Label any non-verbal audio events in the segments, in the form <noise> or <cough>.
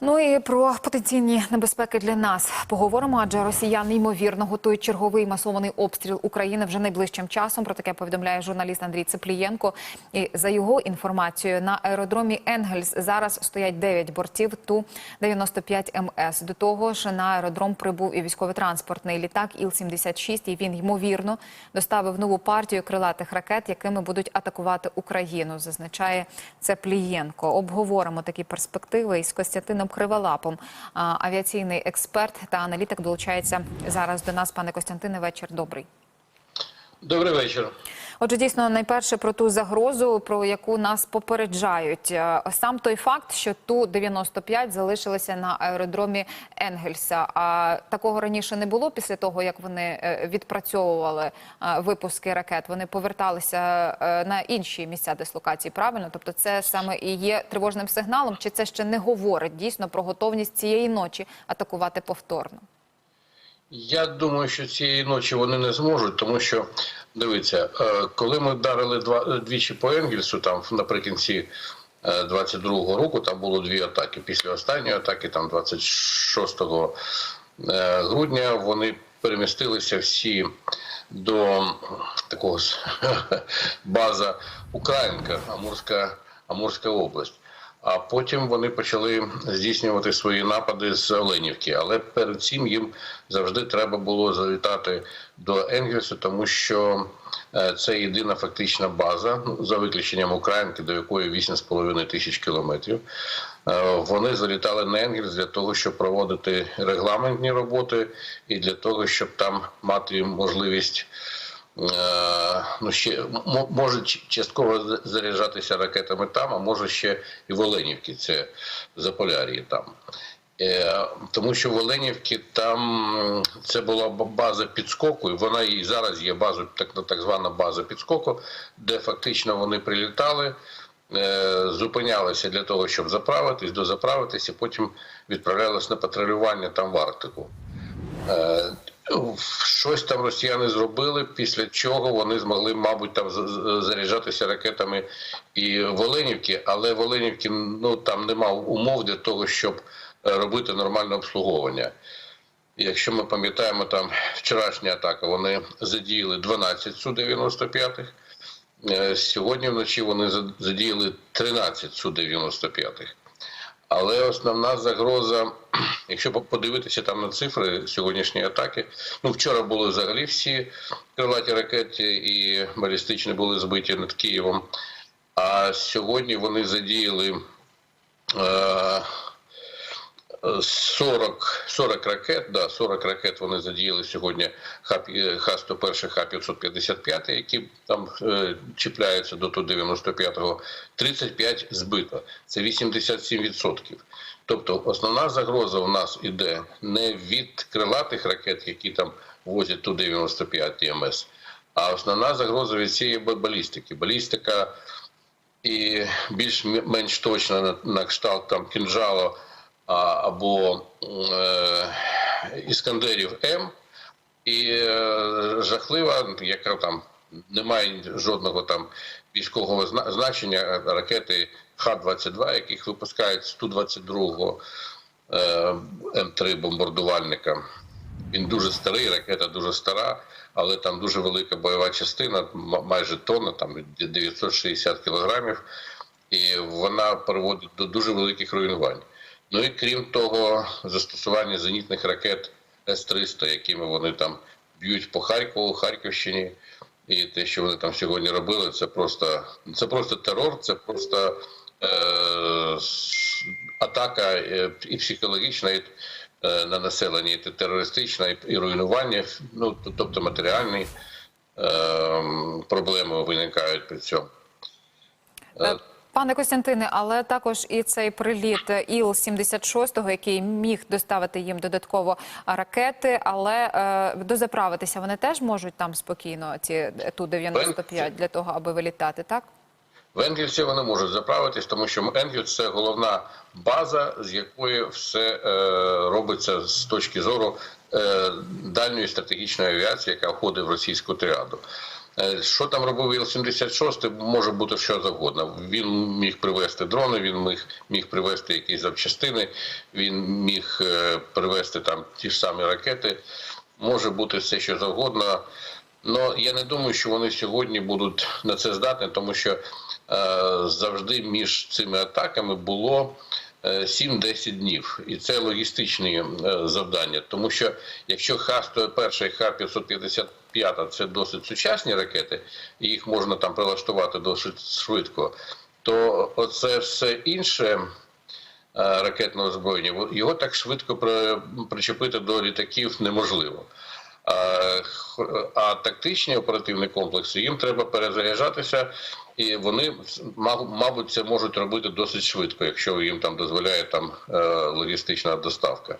Ну і про потенційні небезпеки для нас поговоримо, адже росіяни ймовірно готують черговий масований обстріл України вже найближчим часом. Про таке повідомляє журналіст Андрій Цеплієнко. І за його інформацією, на аеродромі Енгельс зараз стоять 9 бортів ту 95 МС. До того ж, на аеродром прибув і військово-транспортний літак Іл-76, і він ймовірно доставив нову партію крилатих ракет, якими будуть атакувати Україну. Зазначає Цеплієнко. Обговоримо такі перспективи із Костянтином Криволапом. Авіаційний експерт та аналітик долучається зараз до нас. Пане Костянтине, вечір добрий. Добрий вечір. Отже, дійсно, найперше про ту загрозу, про яку нас попереджають. Е, Сам той факт, що ту 95 залишилися на аеродромі Енгельса. А такого раніше не було після того, як вони е, відпрацьовували е, випуски ракет. Вони поверталися на інші місця дислокації. Правильно, тобто, це саме і є тривожним сигналом, чи це ще не говорить дійсно про готовність цієї ночі атакувати повторно? Я думаю, що цієї ночі вони не зможуть, тому що дивіться, е, коли ми вдарили два двічі по Енгельсу, там наприкінці 22-го року, там було дві атаки. Після останньої атаки, там 26 е, грудня, вони перемістилися всі до такого <laughs> база Українка, Амурська, Амурська область. А потім вони почали здійснювати свої напади з Оленівки. Але перед цим їм завжди треба було залітати до Енгельсу, тому що е, це єдина фактична база, ну, за виключенням Українки, до якої 8,5 тисяч кілометрів. Е, Вони залітали на Енгельс для того, щоб проводити регламентні роботи, і для того, щоб там мати можливість. Е, ну ще може частково заряджатися ракетами там, а може ще і в Оленівці, це Заполяр'ї там. Е, Тому що в Оленівці там це була база підскоку, і вона і зараз є базою, так, так звана база підскоку, де фактично вони прилітали, е, зупинялися для того, щоб заправитись, дозаправитись, і потім відправлялися на патрулювання там в Арктику. Е, Щось там росіяни зробили, після чого вони змогли, мабуть, там заряджатися ракетами і в Оленівці, але в Оленівці ну там нема умов для того, щоб е, робити нормальне обслуговування. Якщо ми пам'ятаємо, там вчорашня атака, вони задіяли 12 Су-95. Е, Сьогодні вночі вони за- задіяли 13 Су-95. Але основна загроза, <clears throat> якщо по- подивитися там на цифри сьогоднішньої атаки, ну вчора були взагалі всі крилаті ракети і балістичні були збиті над Києвом. А сьогодні вони задіяли е, 40, 40 ракет, да, 40 ракет вони задіяли сьогодні Х- Х-101, Х-555, які там е, чіпляються до Ту-95, 35 збито. Це 87%. Тобто основна загроза у нас іде не від крилатих ракет, які там возять Ту-95 МС, а основна загроза від цієї балістики. Балістика і більш-менш точно на, на кшталт там кінжало або е, іскандерів М, і е, жахлива, яка там не має жодного там військового значення ракети Х-22, яких випускають з Ту-22 е, М3 бомбардувальника. Він дуже старий, ракета дуже стара, але там дуже велика бойова частина, майже тонна, там 960 кілограмів, і вона приводить до дуже великих руйнувань. Ну і крім того, застосування зенітних ракет С-300, якими вони там б'ють по Харкову, Харківщині, і те, що вони там сьогодні робили, це просто це просто терор, це просто е, атака е, і психологічна, і е, на населення, і терористична, і, руйнування, ну тобто матеріальні е, проблеми виникають при цьому. Пане Костянтине, але також і цей приліт Іл-76, який міг доставити їм додатково ракети, але е, дозаправитися вони теж можуть там спокійно, ці Ту-95, для того, аби вилітати, так? В Енгельсі вони можуть заправитись, тому що Енгельс – це головна база, з якої все е, робиться з точки зору е, дальньої стратегічної авіації, яка входить в російську тріаду. Е, Що там робив Іл-76, може бути що завгодно. Він міг привезти дрони, він міг, міг привезти якісь запчастини, він міг е, привезти там ті ж самі ракети. Може бути все, що завгодно. Ну я не думаю, що вони сьогодні будуть на це здатні, тому що е, завжди між цими атаками було е, 7-10 днів, і це логістичні е, завдання. Тому що якщо Х-101 і Х-555 це досить сучасні ракети, і їх можна там прилаштувати досить швидко, то оце все інше. е, Ракетного озброєння його так швидко причепити до літаків неможливо. А, а тактичні оперативні комплекси їм треба перезаряджатися, і вони мабуть це можуть робити досить швидко, якщо їм там дозволяє там е, логістична доставка.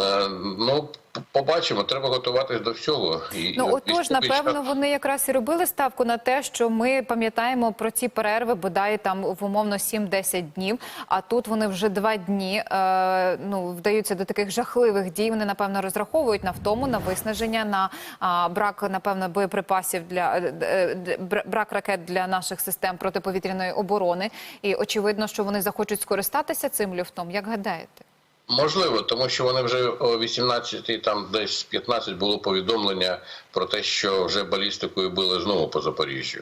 Е, Ну, побачимо, треба готуватись до всього. І Ну отож, напевно, час- вони якраз і робили ставку на те, що ми пам'ятаємо про ці перерви, бодай там в умовно 7-10 днів. А тут вони вже два дні е, ну вдаються до таких жахливих дій. Вони напевно розраховують на втому, на виснаження, на а, брак напевно боєприпасів для е, брак ракет для наших систем протиповітряної оборони. І очевидно, що вони захочуть скористатися цим люфтом. Як гадаєте? Можливо, тому що вони вже о 18 там десь 15 було повідомлення про те, що вже балістикою били знову по Запоріжжю.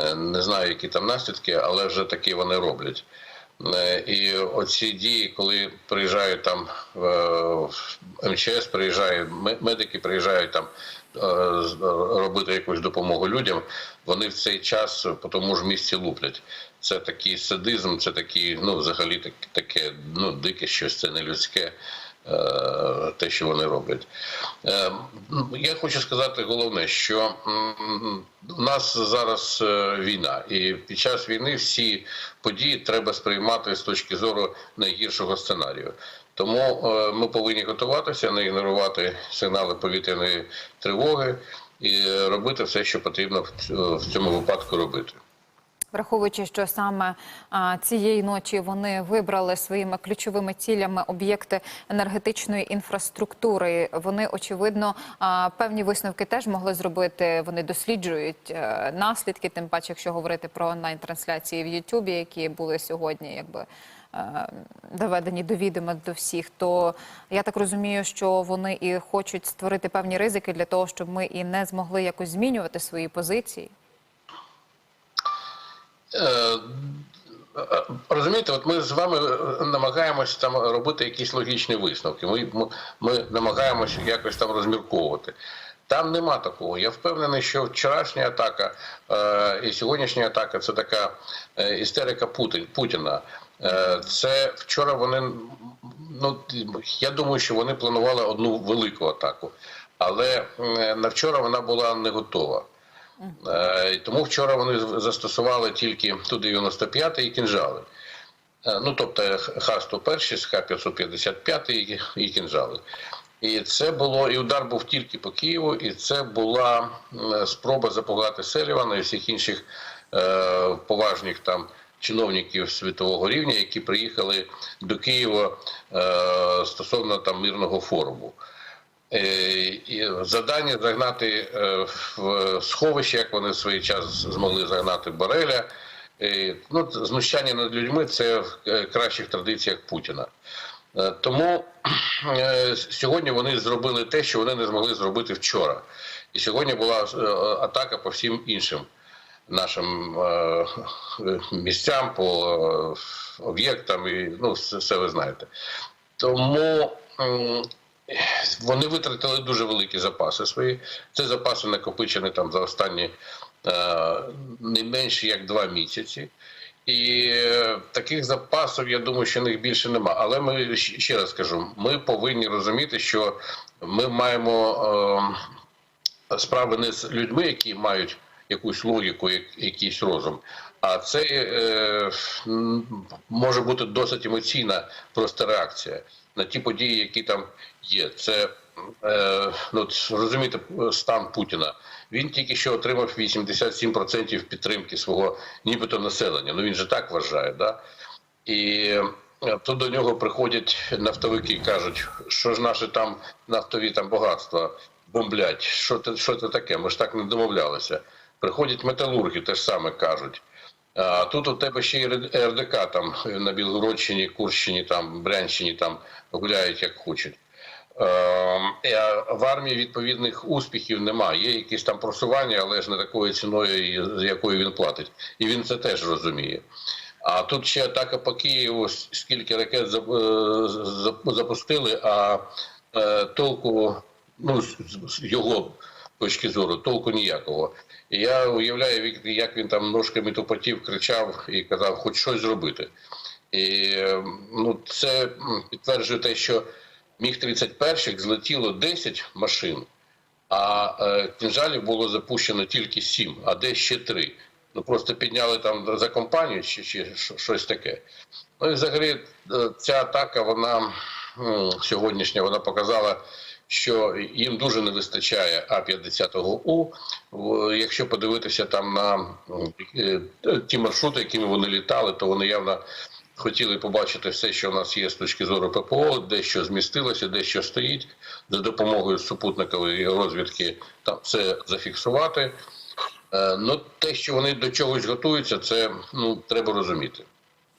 Е, Не знаю, які там наслідки, але вже такі вони роблять. Е, І оці дії, коли приїжджають там е, МЧС, приїжджають ме- медики приїжджають там робити якусь допомогу людям, вони в цей час по тому ж місці луплять. Це такий садизм, це такі, ну, взагалі так, таке ну, дике щось, це не людське. Е, Те, що вони роблять, Е, я хочу сказати головне, що у нас зараз е, війна, і під час війни всі події треба сприймати з точки зору найгіршого сценарію. Тому ми повинні готуватися, не ігнорувати сигнали повітряної тривоги і робити все, що потрібно в цьому випадку робити. Враховуючи, що саме цієї ночі вони вибрали своїми ключовими цілями об'єкти енергетичної інфраструктури, вони очевидно певні висновки теж могли зробити. Вони досліджують е, наслідки, тим паче, якщо говорити про онлайн-трансляції в Ютубі, які були сьогодні, якби. е, Доведені до відома до всіх, то я так розумію, що вони і хочуть створити певні ризики для того, щоб ми і не змогли якось змінювати свої позиції. Е, Розумієте, от ми з вами е, намагаємося там робити якісь логічні висновки. Ми, ми, ми намагаємося якось там розмірковувати. Там нема такого. Я впевнений, що вчорашня атака е, і сьогоднішня атака це така е, істерика Путін, Путіна. Е, це вчора вони ну я думаю, що вони планували одну велику атаку, але е, на вчора вона була не готова. Е, Тому вчора вони застосували тільки Ту-95 і кінжали. Е, Ну, тобто Х-101, з Х-555 і, і кінжали. І це було, і удар був тільки по Києву, і це була спроба запугати Селівана і всіх інших е, поважних там чиновників світового рівня, які приїхали до Києва е, стосовно там мирного форуму. Е, і Завдання загнати е, в сховище, як вони в свій час змогли загнати Бореля. Е, Ну, знущання над людьми це в е, кращих традиціях Путіна. Е, Тому е, сьогодні вони зробили те, що вони не змогли зробити вчора. І сьогодні була е, атака по всім іншим нашим е, місцям, по е, об'єктам, і ну, все, ви знаєте. Тому вони витратили дуже великі запаси свої. Це запаси накопичені там за останні е, не менше як два місяці. І е, таких запасів, я думаю, що них більше нема. Але ми ще раз кажу: ми повинні розуміти, що ми маємо е, справи не з людьми, які мають якусь логіку, як, якийсь розум. А це е, може бути досить емоційна просто реакція на ті події, які там є. Це е, ну, розумієте, стан Путіна. Він тільки що отримав 87% підтримки свого нібито населення. Ну він же так вважає, да? І е, тут до нього приходять нафтовики кажуть, що ж наші там нафтові там багатства. бомблять. Що це, що це таке? Ми ж так не домовлялися. Приходять металурги, те ж саме кажуть. Тут у тебе ще й РДК там на Білгородщині, Курщині, там, Брянщині там гуляють як хочуть. Е, в армії відповідних успіхів немає. Є якісь там просування, але ж не такою ціною, з якою він платить. І він це теж розуміє. А тут ще атака по Києву, скільки ракет е, зап- запустили, а е, толку, ну, його точки зору, толку ніякого. І я уявляю, як- він там ножками тупотів, кричав і казав, хоч щось зробити. І е, ну, це підтверджує те, що міг 31 злетіло 10 машин, а е, кінжалів було запущено тільки 7, а де ще 3. Ну просто підняли там за компанію чи, чи щось таке. Ну і взагалі е, ця атака, вона сьогоднішня, вона показала, що їм дуже не вистачає А-50У. Якщо подивитися там на е, ті маршрути, якими вони літали, то вони явно хотіли побачити все, що в нас є з точки зору ППО, дещо змістилося, дещо стоїть за допомогою супутникової розвідки там все зафіксувати. Е, Ну, те, що вони до чогось готуються, це ну треба розуміти.